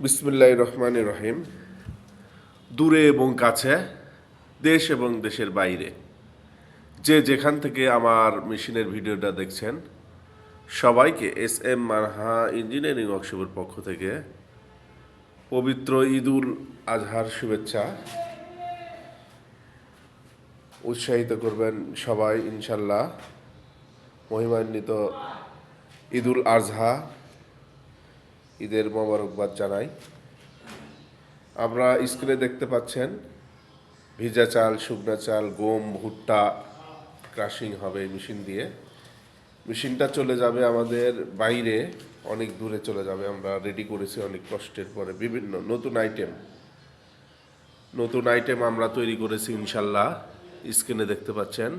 বিসমুল্লাহ রহমান রহিম। দূরে এবং কাছে, দেশ এবং দেশের বাইরে। যে যেখান থেকে আমার মেশিনের ভিডিওটা দেখছেন, সবাইকে এস এম মারহা ইঞ্জিনিয়ারিং ওয়ার্কশপের পক্ষ থেকে পবিত্র ঈদুল আজহার শুভেচ্ছা। উৎসাহিত করবেন সবাই, ইনশাল্লাহ। মহিমান্বিত ঈদুল আজহা ঈদের মোবারকবাদ জানাই। আমরা স্ক্রিনে দেখতে পাচ্ছেন, ভিজা চাল, শুকনা চাল, গম, ভুট্টা ক্রাশিং হবে মেশিন দিয়ে। মেশিনটা চলে যাবে আমাদের বাইরে, অনেক দূরে চলে যাবে। আমরা রেডি করেছি অনেক কষ্টের পরে। বিভিন্ন নতুন আইটেম নতুন আইটেম আমরা তৈরি করেছি ইনশাল্লাহ। স্ক্রিনে দেখতে পাচ্ছেন,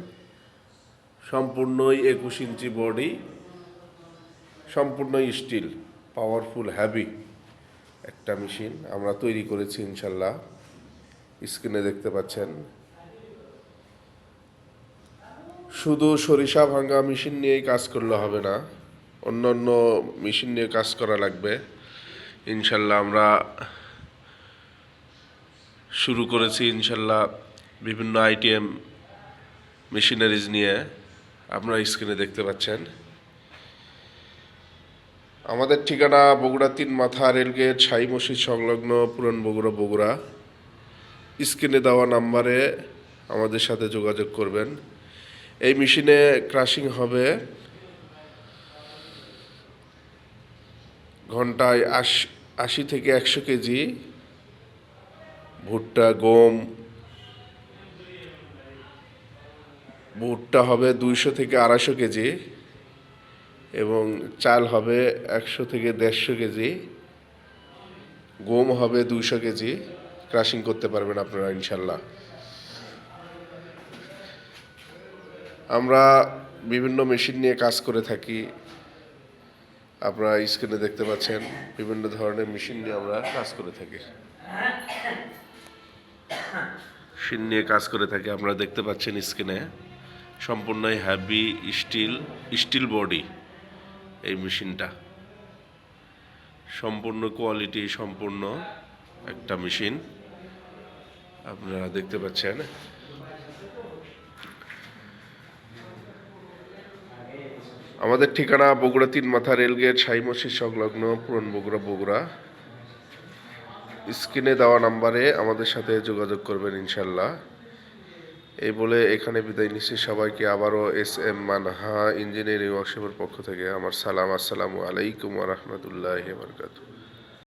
সম্পূর্ণই একুশ ইঞ্চি বডি সম্পূর্ণই স্টিল পাওয়ারফুল হ্যাভি একটা মেশিন আমরা তৈরি করেছি ইনশাল্লাহ স্ক্রিনে দেখতে পাচ্ছেন। শুধু সরিষা ভাঙা মেশিন নিয়েই কাজ করলে হবে না অন্য অন্য মেশিন নিয়ে কাজ করা লাগবে। ইনশাল্লাহ আমরা শুরু করেছি ইনশাল্লাহ বিভিন্ন আইটেম মেশিনারিজ নিয়ে। আপনারা স্ক্রিনে দেখতে পাচ্ছেন। আমাদের ঠিকানা বগুড়া তিন মাথা রেলগেট, সাই মসজিদ সংলগ্ন পুরন বগুড়া বগুড়া। স্ক্রিনে দেওয়া নাম্বারে আমাদের সাথে যোগাযোগ করবেন। এই মেশিনে ক্রাশিং হবে। ঘন্টায় আশি আশি থেকে একশো কেজি ভুট্টা, গম। ভুট্টা হবে দুইশো থেকে আড়াইশো কেজি। এবং চাল হবে একশো থেকে দেড়শো কেজি, গম হবে দুইশো কেজি ক্রাশিং করতে পারবেন আপনারা ইনশাল্লাহ। আমরা বিভিন্ন মেশিন নিয়ে কাজ করে থাকি। আপনারা স্ক্রিনে দেখতে পাচ্ছেন, বিভিন্ন ধরনের মেশিন নিয়ে আমরা কাজ করে থাকি। মেশিন নিয়ে কাজ করে থাকি, আপনারা দেখতে পাচ্ছেন স্ক্রিনে সম্পূর্ণই হ্যাভি স্টিল স্টিল বডি এই মেশিনটা। সম্পূর্ণ কোয়ালিটি সম্পূর্ণ একটা মেশিন। আপনারা দেখতে পাচ্ছেন। আমাদের ঠিকানা বগুড়া তিন মাথা রেলগেট সাই সংলগ্ন, পুরন বগুড়া বগুড়া। স্ক্রিনে দেওয়া নাম্বারে আমাদের সাথে যোগাযোগ করবেন ইনশাল্লাহ। এই বলে এখানে বিদায় নিচ্ছি। সবাইকে আবারও এস এম মানহা ইঞ্জিনিয়ারিং ওয়ার্কশপের পক্ষ থেকে আমার সালাম, আসসালামু আলাইকুম রহমতুল্লাহ বরকাতু